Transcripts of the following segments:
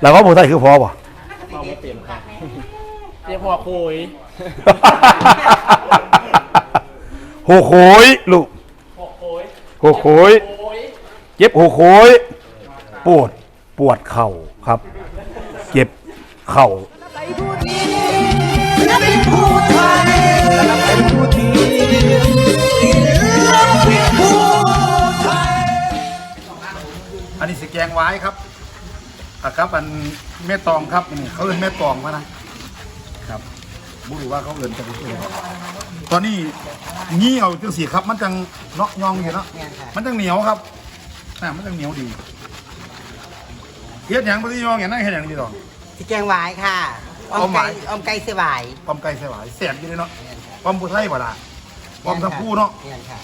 แล้วว่าผู้ไทยคือพอป่ะเอาไม่เต็มครับเรียกหัวคุยโหโขยลูกหัวคุยโหโขยโอ้ยเจ็บโหโขยปวดปวดเข่าครับ เจ็บเข่าและเป็นผู้ไทยและเป็นผู้ดีและเป็นผู้ไทยอันนี้สิแกงไว้ครับ อะครับอันแม่ตองครับนี่เขาเอิ้นแม่ตองมานะครับบุรู้ว่าเขาเอิ้นจะเป็นยังไงตอนนี้งี้เอาจังสีครับ มันจังเนาะยองอยู่เนาะมันจังเหนียวครับน่ะมันจังเหนียวดีเฮ็ดหยังปฏิยองอย่างนั้นเฮ็ดหยังดีตองที่แกงหวายค่ะออเอามหวาไก่ยออมไก่เสหวายปอมไก่ใส่หวายแสบอยู่เลยเนาะปอมผู้ไทยบ่ล่ะปอมทั้งคู่เนาะเนี่ยค่ะ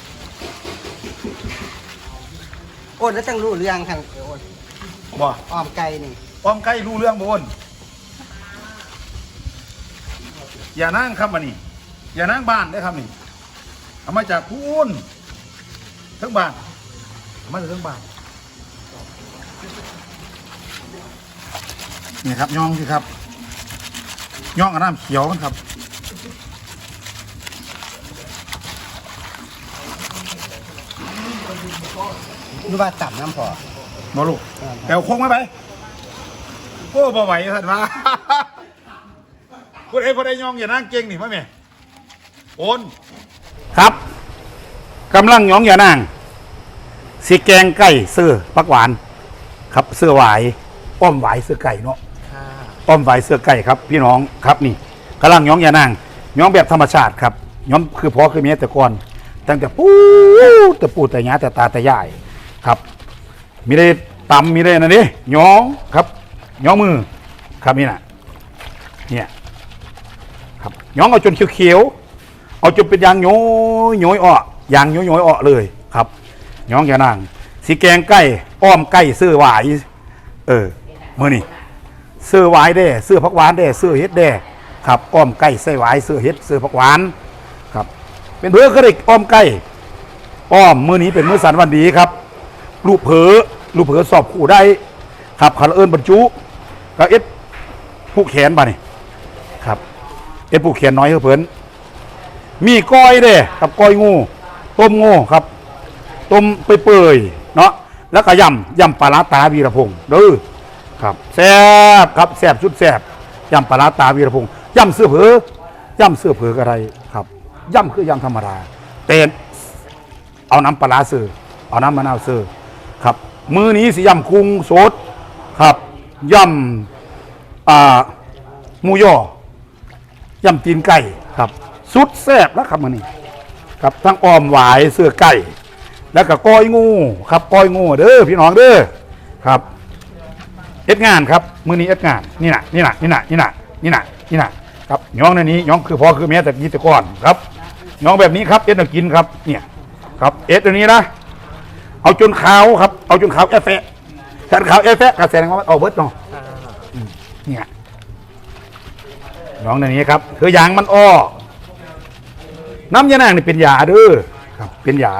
โอนแล้วจังรู้เรื่องทางโอน บ่ออมไก่นี่ปอมไก่รู้เรื่องบ่วนอย่านั่งครับมานี่อย่านั่งบ้านได้อครับนี่เอามาจากพูนทั้งบ้านเอามาจากทั้งบ้านนี่ครับย่องสิครับย่องกับน้ำเขียวมันครับรู้ว่าต่ำน้ำพอ มาลูกแปลวโค้งมาไปโอ้บ่ไหวสันว่าพูดเอ้พูดไอ้ยองอย่านั่งเก่งนี่พ่อแม่โอนครับกำลังยองอย่านั่งสีแกงไก่เสื้อปักหวาน ครับเสื้อหวายอ้อมหวายเสื้อไก่เนาะค่ะอ้อมหวายเสื้อไก่ครับ พี่น้องครับนี่กำลังยองอย่านั่งยองแบบธรรมชาติครับยองคือพ่อคือเมียแต่ก่อนตั้งแต่ปูแต่ปูแต่ยาแต่ตาแต่ยายครับ มีได้ตำมีได้นะนี่ย้องครับย้องมือ ครับนี่นะเนี่ยครับย้องเอาจนเขียวๆเอาจนเป็นยางโยยโยยอ้อยางโยยโยยอ้อเลยครับย้องอย่านางสีแกงไก่อ้อมไก่เสื้อหวายเออมือนี่เสื้อหวายเด้เสื้อผักหวานเด้เสื้อเฮ็ดเด้ครับอ้อมไก่ใส่หวายเสื้อเฮ็ดเสื้อผักหวานครับ เป็นเพื่อก็ได้อ้อมไก่อ้อมมือนี้เป็นมือสันวันดีครับ ลูกเผอลูกเผอสอบขู่ได้ครับขาเอิญบรรจุก็เอ็ดผู้แขนบ่นี่ครับ เอ็ดผู้แขนน้อยเพิ่นมีก้อยเด้กับก้อยงู ต้มงูครับ ต้มเปื่อยๆเนาะแล้วก็ยำยำปลาตาวีรพงษ์เด้อครับแซ่บครับแซ่บชุดแซ่บยำปลาตาวีรพงษ์ยำเสื้อเผลอยำเสื้อเผลอกระไรครับยำคือยำธรรมดาเต้นเอาน้ำปลาร้าเสือเอาน้ำมะนาวเสือ มือนี้สิยำคุงสดครับยำอ่าหมูย่อยำตีนไก่ครับ สุดแซ่บแล้วครับมือนี้ครับทั้งออมหวายเสื้อไก่ แล้วก็ก้อยงูครับก้อยงูเด้อพี่น้องเด้อครับเอ็ดงานครับมือนี้เอ็ดงานนี่นะนี่นะนี่นะนี่นะนี่นะนี่นะครับย้องในนี้ย้องคือพ่อคือแม่แต่กี้แต่ก่อนครับย้องแบบนี้ครับเอ็ดน่ะกินครับเนี่ยครับเอ็ดอันนี้นะ เอาจนขาวครับ เอาจนขาวแอฟแฟะถ้าขาวแอฟแฟะก็แสดงว่ามันเอาเบิดเนาะอืมเนี่ยน้องในนี้ครับ คือยางมันอ้อน้ำยานางนี่เป็นยาเด้อครับ เป็นยา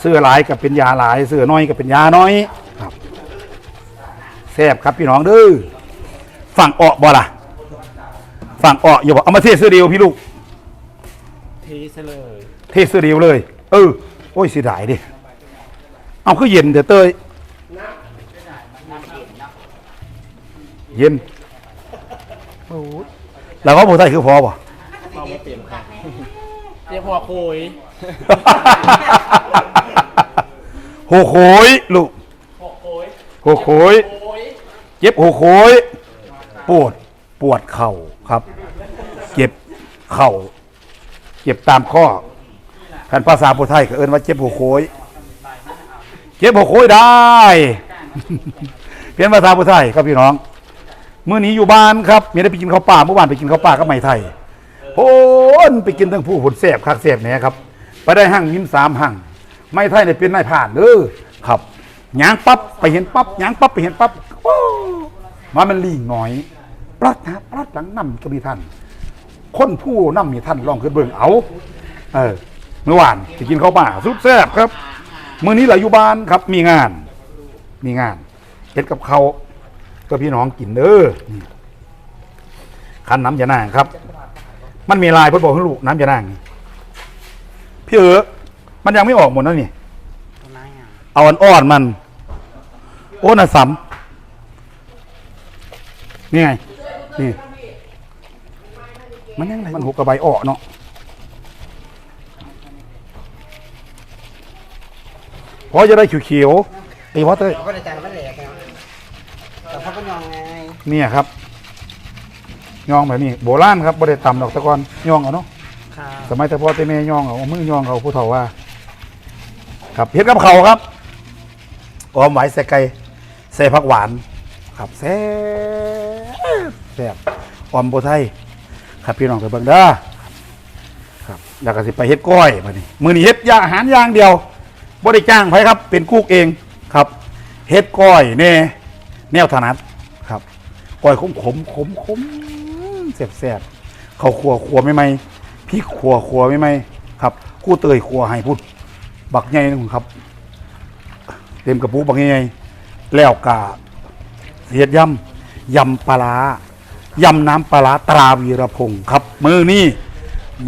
เสื้อหลายกับเป็นยาหลายเสื้อน้อยกับเป็นยาน้อยครับแซ่บครับพี่น้องเด้อฝั่งอ้อบ่ล่ะฝั่งอ้ออย่าบอกเอามาเทเสื้อเดียวพี่ลูกทีซะเลยเทเสื้อเดียวเลย เออโอ้ยเสียดายดิ เอาคือเย็นเดี๋ยวเตยเย็นโอ้ยแล้วก็ผู้ไทยคือพอป่ะเอาไม่เต็มครับเรียกหัวคุยโหโขยลูกหัวคุยโหโขยโอ้ยเจ็บโหโขยปวดปวดเข่าครับ เจ็บเข่าเจ็บตามข้อขันภาษาผู้ไทยก็เอิ้นว่าเจ็บโหโขย เจ็บโหโขยได้ เปลี่ยนภาษาผู้ไทยครับพี่น้องเมื้อนี้อยู่บ้านครับมีได้ไปกินข้าวป่าเมื่อวานไปกินข้าวป่ากับไหมไทยโอ้นไปกินทั้งผู้ผลแสบคักแสบเนี่ยครับไปได้หั่งมิ้นสามหั่งไม่ไทยเนี่ยเป็นนายผ่านเด้อครับยางปั๊บไปเห็นปั๊บยางปั๊บไปเห็นปั๊บมามันลิงหน่อยปลัดนะปลัดหลังนำก็มีท่าน คนผู้นำมีท่านลองขึ้นเบิ่งเอา เออเมื่อวานไปกินข้าวป่าสุดแซ่บครับ มื้อนี้เราอยู่บ้านครับ มีงาน มีงานเฮ็ดกับเขาก็พี่น้องกินเด้อนี่คันน้ำยานางครับ มันมีลายพ่อบอกให้ลูกน้ำยานางนี่พี่เอ๋มันยังไม่ออกหมดนะนี่เอาอันอ่อนมัน โอ้น่ะสำนี่ไงนี่มันยังไงมันหกกระใบอ่อเนาะ เพราะจะได้เขียวๆไอ้วอเตอร์เราก็ได้ใจมันแหลกนะแต่เขาก็ยองไงเนี่ยครับย่องแบบนี้โบราณครับบ่ได้ตำดอกแตะกอนย่องเอาเนาะค่ะสมัยแต่พ่อแต่แม่ย่องเอาเอามือย่องเอาผู้เฒ่าว่า ครับเฮ็ดกับเขาวครับออมไหวใส่ไก่ใส่ผักหวาน ครับแซ่บแซ่บออมโบไทยครับพี่น้องไปเบิ่งเด้อครับแล้วก็สิไปเฮ็ดก้อยบัดนี้มื้อนี้เฮ็ดอย่างอาหารอย่างเดียว บ่ได้จ้างไผครับ เป็นกุ๊กเองครับเฮ็ดก้อยแน่แนวถนัดครับก้อยขมขมขมขมแซ่บแซ่บข้าวคั่วคั่วไม่ไหมพริกคั่วคั่วไม่ไหมครับกู้เตยคั่วให้พุดบักใหญ่นึงครับเต็มกระปุกบักใหญ่แล้วกาเสียดยำยำปลายำน้ำปลาตราวีรพงศ์ครับ มือนี่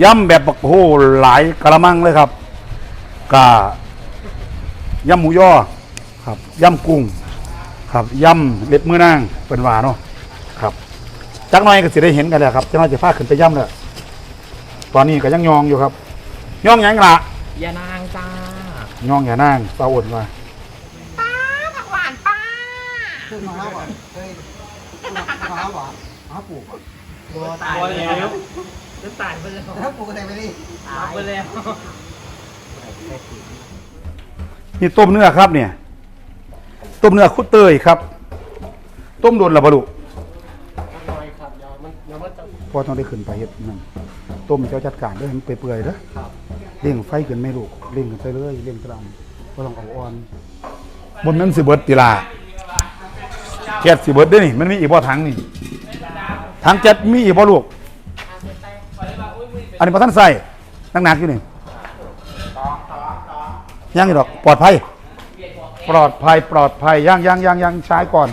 ยำแบบบักโหหลายกระมังเลยครับกา ยำหมูย่อครับยำกุ้งครับยำเล็บมือนางเป็นหวานเนาะครับจักหน่อยก็สิได้เห็นกันแล้วครับจักหน่อยจะพาขึ้นไปย่ำเลยตอนนี้ก็ยังยองอยู่ครับยองหยังละยานางจ้ายองอย่านางเศร้าอ่อนว่าเคยมาหาบ่เคยมาหาบ่หาปลูกบ่ตัวตายพอแล้วจะตายไปแล้วถ้าปลูกอะไรไปดิตายไปแล้ว นี่ต้มเนื้อครับเนี่ย ต้มเนื้อคุดเตยครับ ต้มโดนละบลุน้อยครับเดี๋ยวมันเดี๋ยวมันจะพอต้องได้ขึ้นไปเฮ็ดนั่นต้มเจ้าจัดการเด้อให้มันเปื่อยๆเด้อเร่งไฟขึ้นไม่ลูกเร่งขึ้นไปเลยเร่งกระดำก็ต้องเอาอ่อนบนนั้นสิเบิดติลาแก๊สสิเบิดเด้อนี่มันมีอีกบ่ถังนี่ถังแก๊สมีอีกบ่ลูกอันนี้บ่ทันใส่หนักๆอยู่นี่ ยังอีกดอกปลอดภัย ปลอดภัยปลอดภัยย่างย่างย่างย่างใช้ก่อน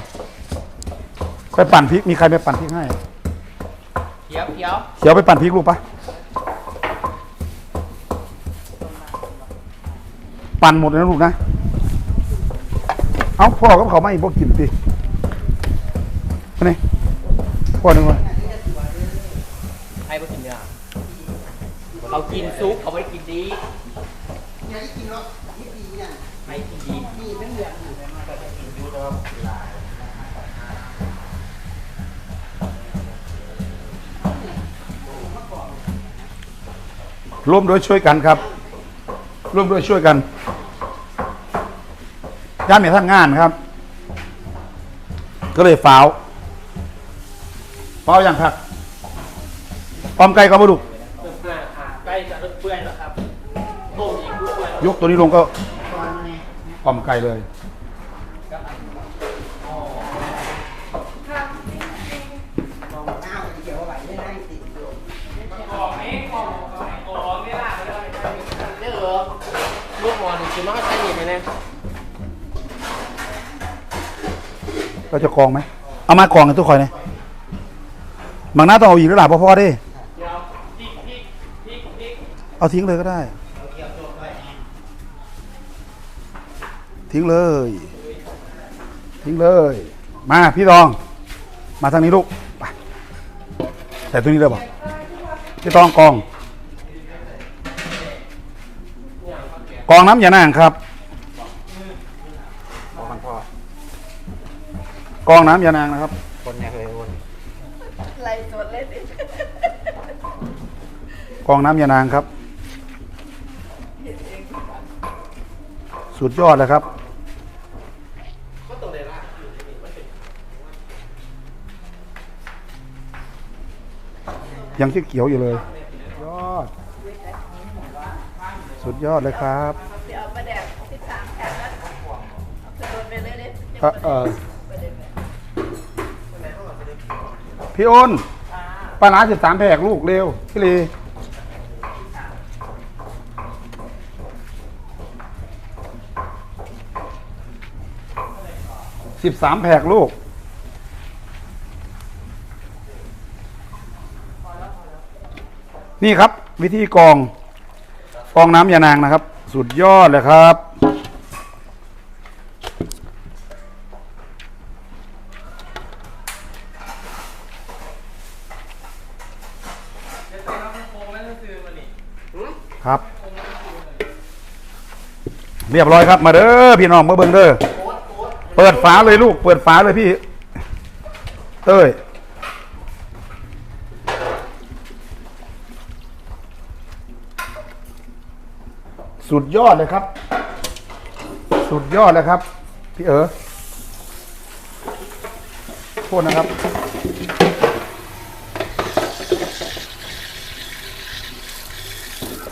ค่อยปั่นพริกมีใครไปปั่นพริกให้เขียวเขียวเดี๋ยวไปปั่นพริกลูกปะปั่นหมดเลยนะลูกนะ เอาพ่อกับเขาไม่พวกกินสิไปนี่พ่อหนึ่งวะใครไปกินเนี่ยเขากินซุปเขาไม่กินดีอย่าได้กินหรอกนี่ดีเนี่ย ร่วมด้วยช่วยกันครับ ร่วมด้วยช่วยกันย่านเนี่ยท่านงานครับ ก็เลยฝ้าวฝ้าวอย่างครับปอมไก่ก็มาดูกใกล้จะเปื่อยแล้วครับต้มอีกเปื่อยยกตัวนี้ลงก็ ปอมไก่เลยมองหน้ามันเกี่ยวกับไหวได้นั่งติดอยู่เยอะลูกหมอนี่คือมันก็ใช้หนีไปแน่เราจะกรองไหม เอามากรองกันทุกคนเลยบางหน้าต้องเอาอีกระดับพ่อๆดิเดี๋ยวพริกพริกพริกพริกเอาทิ้งเลยก็ได้ ทิ้งเลย ทิ้งเลย มาพี่ตอง มาทางนี้ลูกไปใส่ตัวนี้เลยบอกพี่ตองกรองกรองน้ำอย่านางครับกรองน้ำอย่านางนะครับ คนเนี่ยเคยโอนไล่สดเลยดิกรองน้ำยานางครับ สุดยอดเลยครับ ยังเขียวๆอยู่เลย ยอด สุดยอดเลยครับเดี๋ยวเอามาแดกสิบสามแผ่นแล้วเอาไปโดนไปเลยดิเอ่อเอ่อพี่อ้นปลาร้าสิบสามแผกลูกเร็ว พี่ลีสิบสามแผกลูก นี่ครับ วิธีกรองกรองน้ำยานางนะครับ สุดยอดเลยครับ ครับ เรียบร้อยครับมาเด้อพี่น้องมาเบิ่งเด้อเปิดฝาเลยลูก เปิดฝาเลยพี่ เต้ย สุดยอดเลยครับ สุดยอดเลยครับ พี่เอ๋โทษนะครับ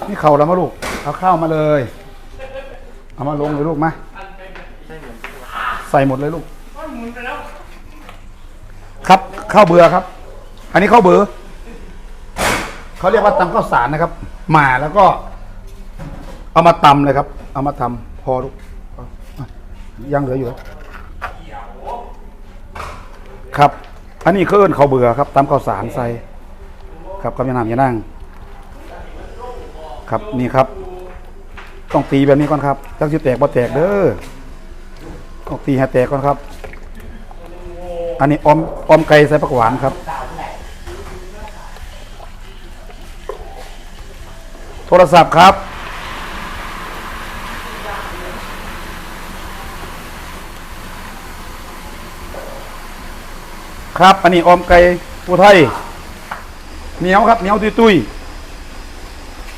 นี่เข่าแล้วมาลูก เอาข้าวมาเลย เอามาลงเลยลูกมา ใส่หมดเลยลูก ครับข้าวเบื่อครับ อันนี้ข้าวเบื่อเขาเรียกว่าตำข้าวสารนะครับ หมาแล้วก็ เอามาตำเลยครับ เอามาทำพอลูกยังเหลืออยู่ครับ อันนี้คือเอิ้นข้าเบื่อครับตำข้าวสารใส่ครับกับยานามยานั่ง ครับนี่ครับ ต้องตีแบบนี้ก่อนครับจังสิแตกบ่แตกเด้อต้องตีให้แตกก่อนครับ อันนี้ออมออมไก่ใส่ผักหวานครับโทรศัพท์ครับ ครับ อันนี้ออมไก่ปูไทยเหนียวครับเหนียวตุย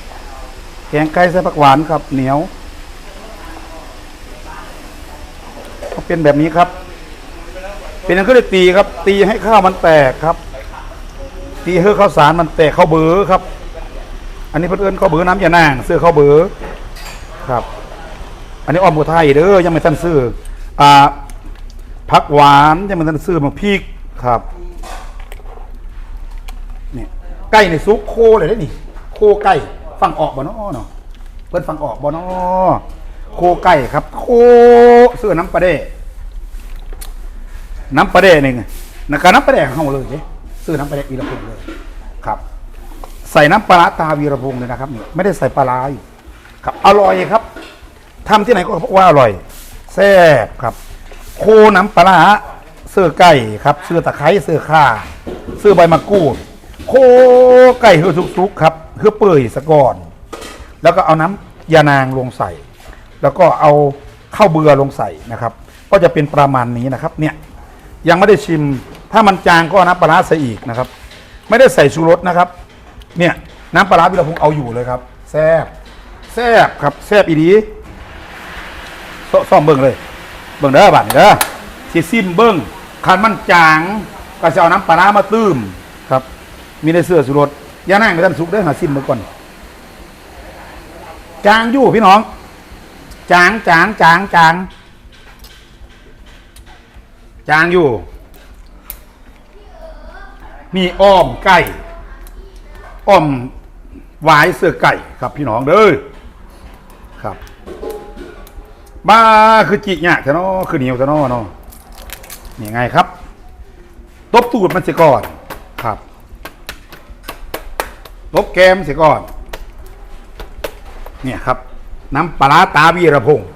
ๆแกงไก่ใส่ผักหวานครับเหนียวเป็นแบบนี้ครับ เป็นอย่างก็ได้ตีครับ ตีให้ข้าวมันแตกครับ ตีให้ข้าวสารมันแตกข้าวเบือครับ อันนี้เพื่นเอนข้าวเบือน้ำยานางเสื้อข้าวเบือครับ อันนี้อ้อมบัวไทยเด้อยังไม่ทันซื้ออ่าผักหวานยังไม่ทันซื้อมาพริก ครับเนี่ยไก่ในซุปโคเลยได้นี่ โคไก่ฟังออกบ่เนาะเนาะเพิ่นฟังออกบ่เนาะโคไก่ครับ โคเสื้อน้ำปลาเด้น้ำปลาแดกนี่งนะการน้ำปลาแดกของเขาเลยเด้ซื้อน้ำปลาแดกวีรพงษ์เลยครับ ใส่น้ำปลาตาวีรพงษ์เลยนะครับนี่ไม่ได้ใส่ปลาร้าอยู่ครับอร่อยครับทำที่ไหนก็ว่าอร่อยแซ่บครับ โคน้ำปลา เสื้อไก่ครับเสื้อตะไคร้เสื้อข่าเสื้อใบมะกรูดโคไก่เฮือสุกๆครับเฮือเปื่อยสะก่อน แล้วก็เอาน้ำยานางลงใส่ แล้วก็เอาข้าวเบือลงใส่นะครับ ก็จะเป็นประมาณนี้นะครับเนี่ยยังไม่ได้ชิมถ้ามันจางก็น้ำปลาร้าใส่อีกนะครับ ไม่ได้ใส่ชูรสนะครับ เนี่ยน้ำปลาร้าวิรพงษ์เอาอยู่เลยครับแซ่บแซ่บครับแซ่บอีดีซ่อมเบิ้งเลย เบิ้งเด้อบัดนี้เด้อสิซิมเบิ้ง คันมันจางก็จะเอาน้ำปลาร้ามาตื้มครับ มีในเสื้อชูรสอย่านั่งไปท่านสุกเด้อหาซิมเมื่อก่อน จางอยู่พี่น้อง จางจางจางจางจางอยู่ มีอ้อมไก่อ้อมหวายเสื้อไก่ครับพี่น้องเด้อครับบ้าคือจิเนี่ยจะนอคือเหนียวจะนอเนาะ นี่ไงครับ ตบตูดมันเสียก่อนครับ ตบแกมเสียก่อน เนี่ยครับ น้ำปลาตาวีระพงษ์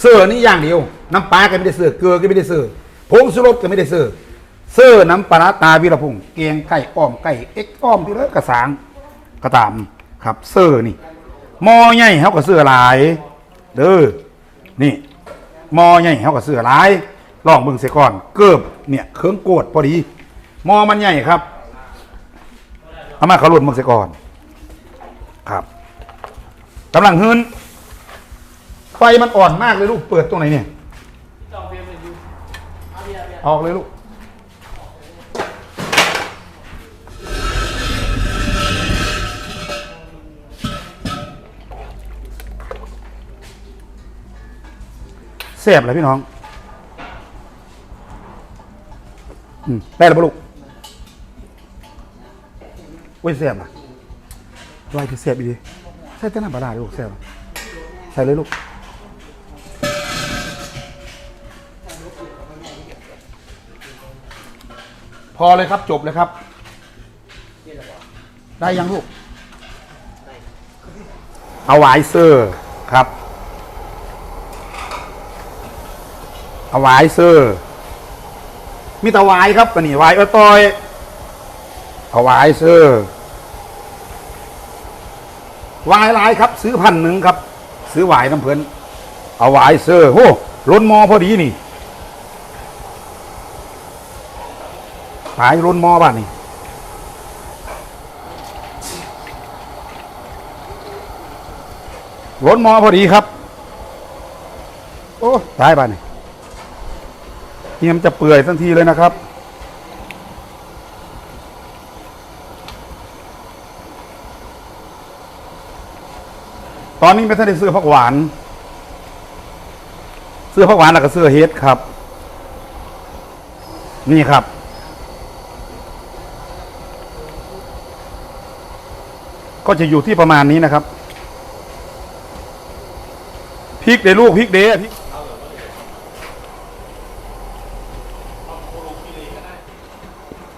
เสื้อนี่อย่างเดียว น้ำปลาก็ไม่ได้เสื้อเกลือก็ไม่ได้เสื้อผงสุรสก็ไม่ได้เสื้อเสื้อน้ำปลาตาวีระพงษ์เกียงไก่อ้อมไก่เอ็กอ้อมที่เลอกกระสางกระตามครับ เสื้อนี่มอใหญ่เฮากับเสื้อหลาย เด้อนี่มอใหญ่เฮากับเสื้อหลาย ลองเบิ่งเสียก่อน เกือบเนี่ยเครื่องโกดพอดี มอมันใหญ่ครับเอามาเขาหลุดมึงเสียก่อน ครับกำลังหืนไฟมันอ่อนมากเลยลูกเปิดตรงไหนเนี่ยออกเลยลูกเสียบเลยพี่น้อง อืมได้แล้วปะลูกเว้ยเสียบอะลายที่เสียบอีดีใส่เต้นน้ำปลาร้าดิลูกเสียบใส่เลยลูกพอเลยครับจบเลยครับ ได้ยังลูก เอาหวเซอร์ครับ เอาหวเซอร์ มีแต่วายครับตัวนี้วายเออตอยเอาวายเซอร์วายหลายครับ ซื้อพันหนึ่งครับ ซื้อหวายน้ำเพลินเอาวายเซอร์โอ้ล้นมอพอดีนี่ขายล้นมอบ้านนี่ล้นมอพอดีครับ โอ้ตายบ้านนี่ นี่มันจะเปื่อยทันทีเลยนะครับ ตอนนี้ไม่ทันได้ซื้อผักหวานซื้อผักหวานแล้วก็ซื้อเฮดครับ นี่ครับก็จะอยู่ที่ประมาณนี้นะครับพริกเดลูกพริกเดพริก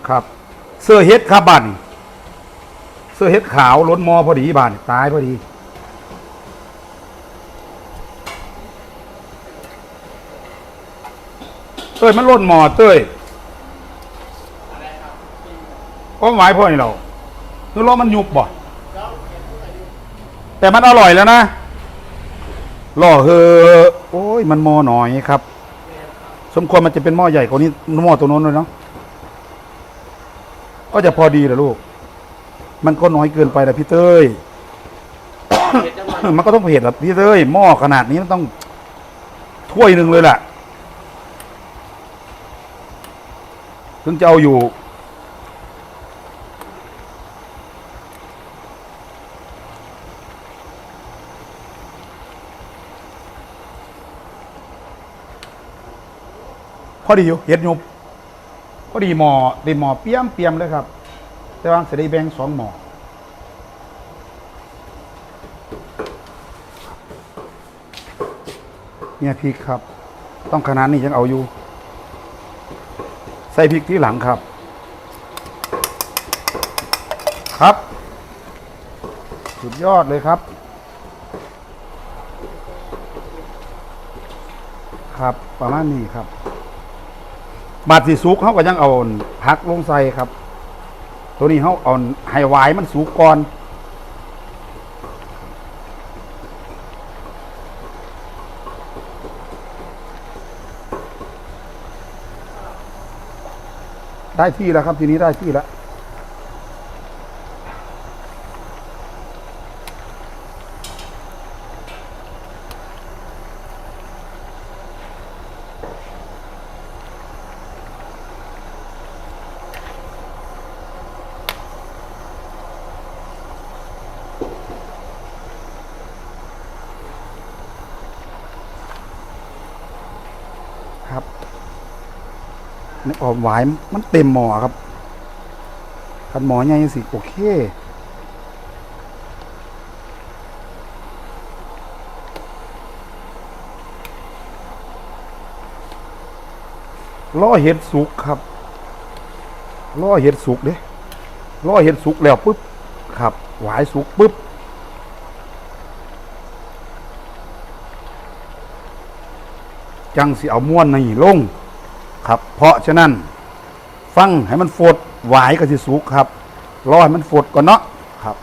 ครับ เสื้อเฮ็ดครับบันเสื้อเฮ็ดขาวล้นมอพอดีบานตายพอดี เต้ยมันล้นมอเต้ยก็หมายพ่อนี่เราคือล้อมันยุบบ่แต่มันอร่อยแล้วนะล่อเฮอโอ้ยมันมอหน่อยครับ สมควรมันจะเป็นหม้อใหญ่กว่านี้หม้อตัวโน้นเลยเนาะ ก็จะพอดีแหละลูก มันก็น้อยเกินไปนะพี่เต้ยเผ็ดจังหวะมันก็ต้องเผ็ดแบบพี่เต้ยหม้อขนาดนี้มันต้องถ้วยหนึ่งเลยแหละถึงจะเอาอยู่ พอดีอยู่เห็ดหยุบ พอดีหมอได้หมอเปียมเปียมเลยครับ แต่ว่าจะได้แบ่งสองหมอเนี่ยพริกครับ ต้องขนาดนี้ยังเอาอยู่ ใส่พริกที่หลังครับ ครับ สุดยอดเลยครับ ครับประมาณนี้ครับ บาดสีสุกเขาก็ยังเอาพักลงใส่ครับ ตัวนี้เขาเอาไฮไวายมันสุกก่อนได้ที่แล้วครับทีนี้ได้ที่แล้ว กออกหวายมันเต็มหมอครับคันหมอใหญ่สิโอเคล่อเห็ดสุกครับล่อเห็ดสุกเด้ล่อเห็ดสุกแล้วปุ๊บครับหวายสุกปุ๊บจังสิเอาม้วนนี่ลง ครับ เพราะฉะนั้น ฟังให้มันฟดหวายก็สิสุกครับรอให้มันฟดก่อนเนาะครับ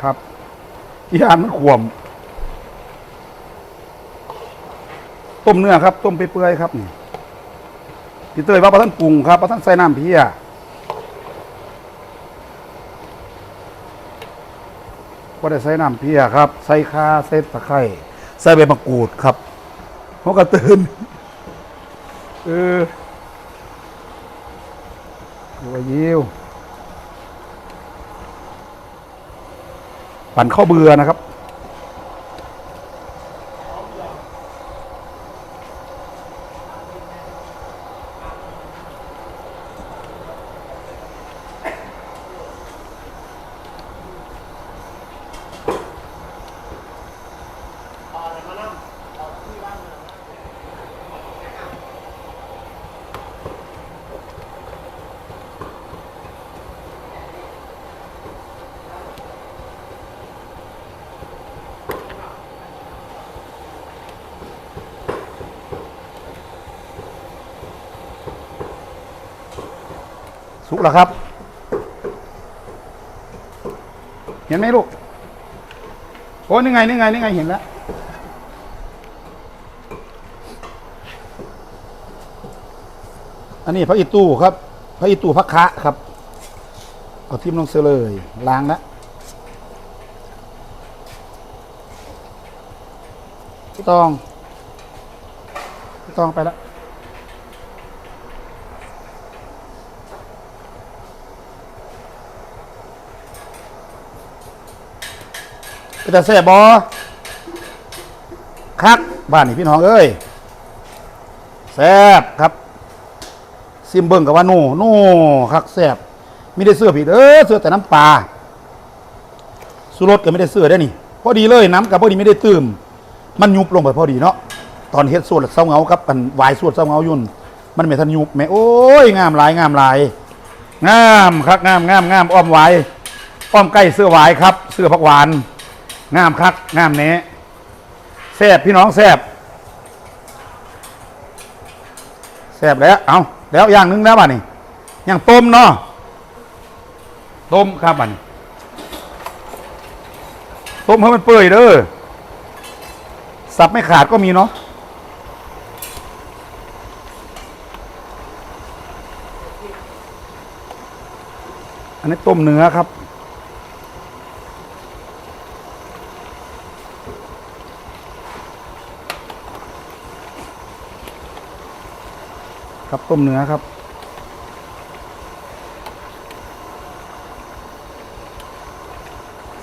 ครับอีหานมันขวม ต้มเนื้อครับ ต้มไปเปื่อยครับนี่พี่เตยว่าประท่านปรุงครับประท่านใส่น้ำเพีย ก็ได้ใส่น้ำเพียครับ ใส่ข้าใส่ตะไคร้ใส่ใบมะกรูดครับเขาก็ตื่นเออหัวยิวปั่นข้าวเบื่อนะครับ สุกแล้วครับ เห็นไหมลูก โอ้นี่ไงนี่ไงนี่ไงเห็นแล้วอันนี้พระอิตูครับ พระอิตูพระคะครับ เอาทิมลงเสเลยล้างแล้วพี่ตองพี่ตองไปแล้ว เป็นตาแซ่บบอคักบ้านนี่พี่น้องเอ้ยแซ่บครับ ซิมเบิ้งกับว่าโน่โน่คักแซ่บไม่ได้เสื้อผิดเออเสื้อแต่น้ำปลาสุรสก็ไม่ได้เสื้อได้นี่พอดีเลยน้ำกับพอดีไม่ได้ตื่มมันยุบลงไปพอดีเนาะตอนเฮ็ดสวดเศร้าเงาครับมันวายสวดเศร้าเงายุ่น มันไม่ทันยุบแม่โอ้ยงามลายงามลาย งามครับงามงามงามอ้อมไว้อ้อมใกล้เสื้อวายครับ เสื้อผักหวาน งามคักงามเนี้แซบพี่น้องแซบแซบแล้ว เอาแล้วอย่างหนึงแล้วบ้านี่อย่างต้มเนาะต้มครับบ้านี่ต้มให้มันเปื่อยเด้อสับไม่ขาดก็มีเนาะอันนี้ต้มเนื้อครับ ครับ ต้มเนื้อครับ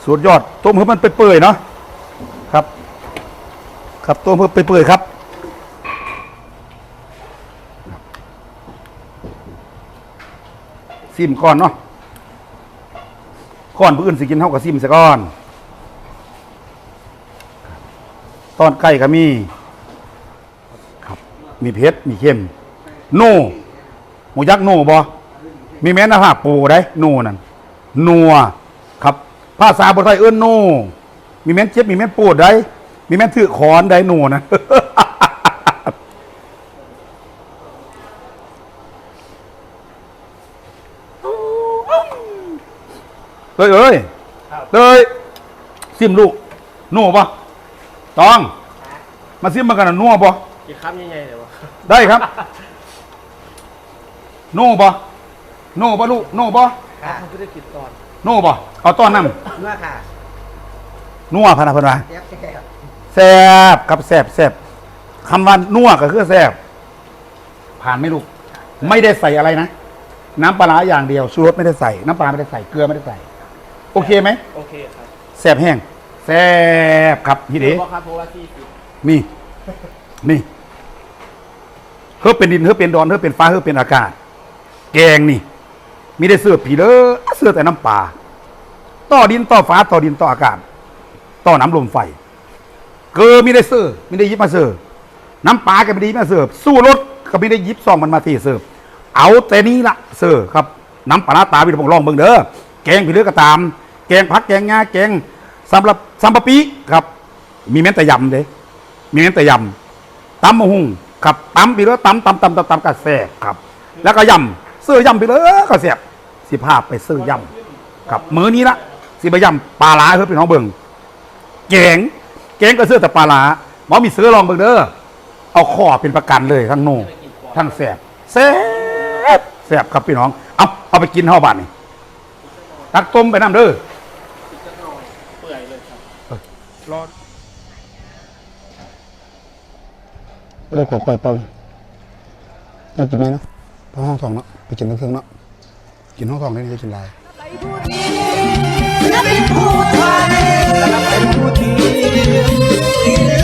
สุดยอด ต้มเพื่อมันไปเปื่อยเนาะครับ ครับต้มเพื่อไปเปื่อยครับซิมก่อนเนาะก่อนผู้อื่นสิกินเท่ากับซิมซะก่อน ตอนใกล้ก็มี ครับ มีเผ็ดมีเค็ม โน่หมูยักษ์โน่บอมีแม่นนะฮะปูได้โน่นั่นนัวครับ ภาษาบทไทยเอื้นโน่มีแม่นเจ็บมีแม่นปวดได้ มีแม่นถือขอนได้โน่นะเลยเอ้ยเลยซิมลูกโน่ปะตอง มาซิมมากันนะนัวปะกินคำใหญ่ๆเลยวะได้ครับ โน่บ่โน่บ่ลูกโน่บ่ค่ะเขาได้กินตอนโน่บ่เอาต้อนน้เมื่อค่ะำนัวพะนะเพนว่าแซ่บแซ่บแซบครับแซบแซบคำว่านัวก็คือแซบผ่านไหมลูก ไม่ได้ใส่อะไรนะ น้ำปลาร้าอย่างเดียวชูรสไม่ได้ใส่ น้ำปลาไม่ได้ใส่เกลือไม่ได้ใส่ โอเคไหมโอเคครับแซบแห้งแซบครับพี่เด๋เพราะครับเพราะว่าที่สิบนี่ นี่เฮ้อเป็นดินเฮ้อเป็นดอนเฮ้อเป็นฟ้าเฮ้อเป็นอากาศ แกงนี่ มีได้เสื้อผีเด้อเสื้อแต่น้ำป่าต่อดินต่อฟ้าต่อดินต่ออากาศต่อน้ำลมไฟ เกลือมีได้เสื้อมีได้ยิบมาเสิร์ฟน้ำปลาก็ไม่ได้ยิบมาเสิร์ฟสู้รถก็ไม่ได้ยิบซองมันมาที่เสิร์ฟเอาแต่นี้ละเสิร์ฟครับน้ำปลาร้าตาพี่ผมลองเบิ่งเด้อแกงผีเลือก็ตาม แกงพักแกงงาแกงสำหรับซัมปะปีครับ มีแม้แต่ยำเด้มีแม้แต่ยำตำมะฮุ่งครับตำไปเลยตำตำตำตำตำกระแสครับ แล้วก็ยำ ซื้อยำไปเลยก็แสบสิภาพไปซื้อยำครับมื้อนี้ละสิไปยำปลาล้าเพื่อพี่น้องเบิ่งแกงแกงก็ซื้อแต่ปลาล้าหมอมีซื้อลองเบิ่งเด้อเอาข้อเป็นประกันเลยทั้งโน่ทั้งแสบแสบแสบครับพี่น้อง เอาเอาไปกินเท่าบ้านนี่ตักต้มไปน้ำเด้อเปื่อยเลยครับรอเลยขอปล่อยเปล่าเรากินไหมเนาะเพราะห้องทองเนาะ ไปกินทั้งเครื่องเนาะกินห้องทองได้นี่จะกินลายเป็นผู้ไทยเป็นผู้ที